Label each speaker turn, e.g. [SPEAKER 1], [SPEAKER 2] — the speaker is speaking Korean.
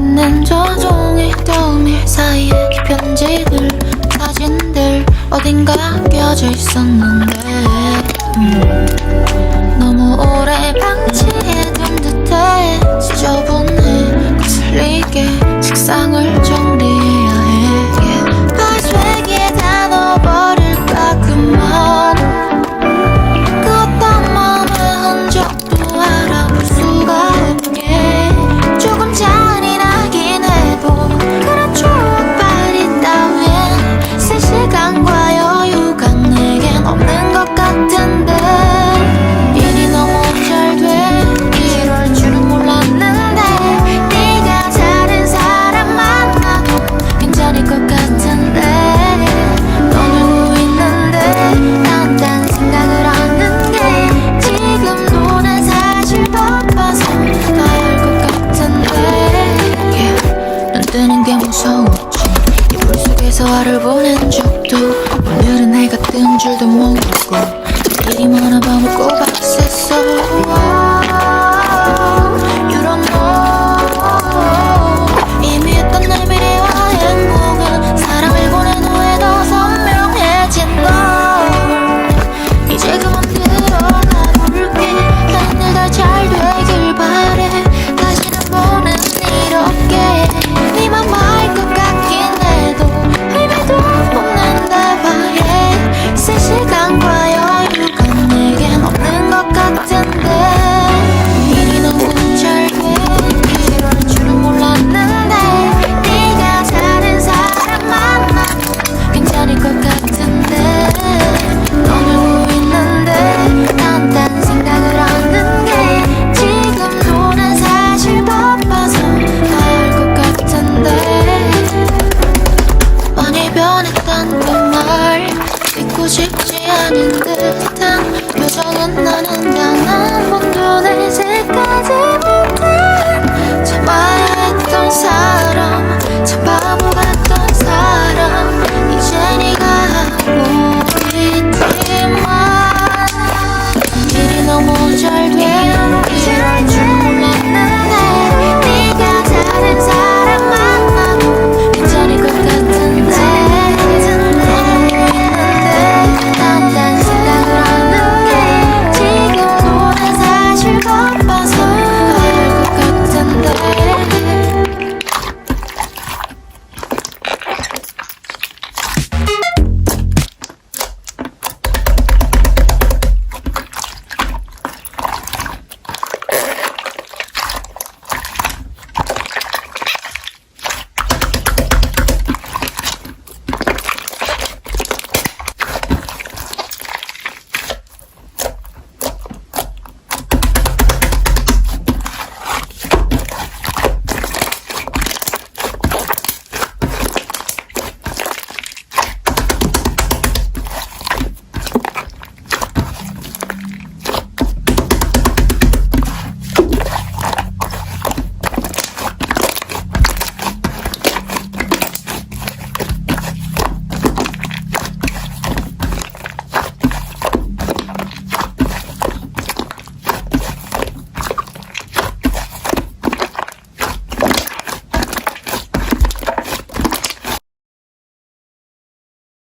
[SPEAKER 1] 있는 저 종이 더미 사이에 편지들 사진들 어딘가 껴져 있었는데. 전화를 보낸 적도 오늘은 해가 뜬 줄도 모르고 일이 많아 밤을 꼬박 쉽지 않은 듯한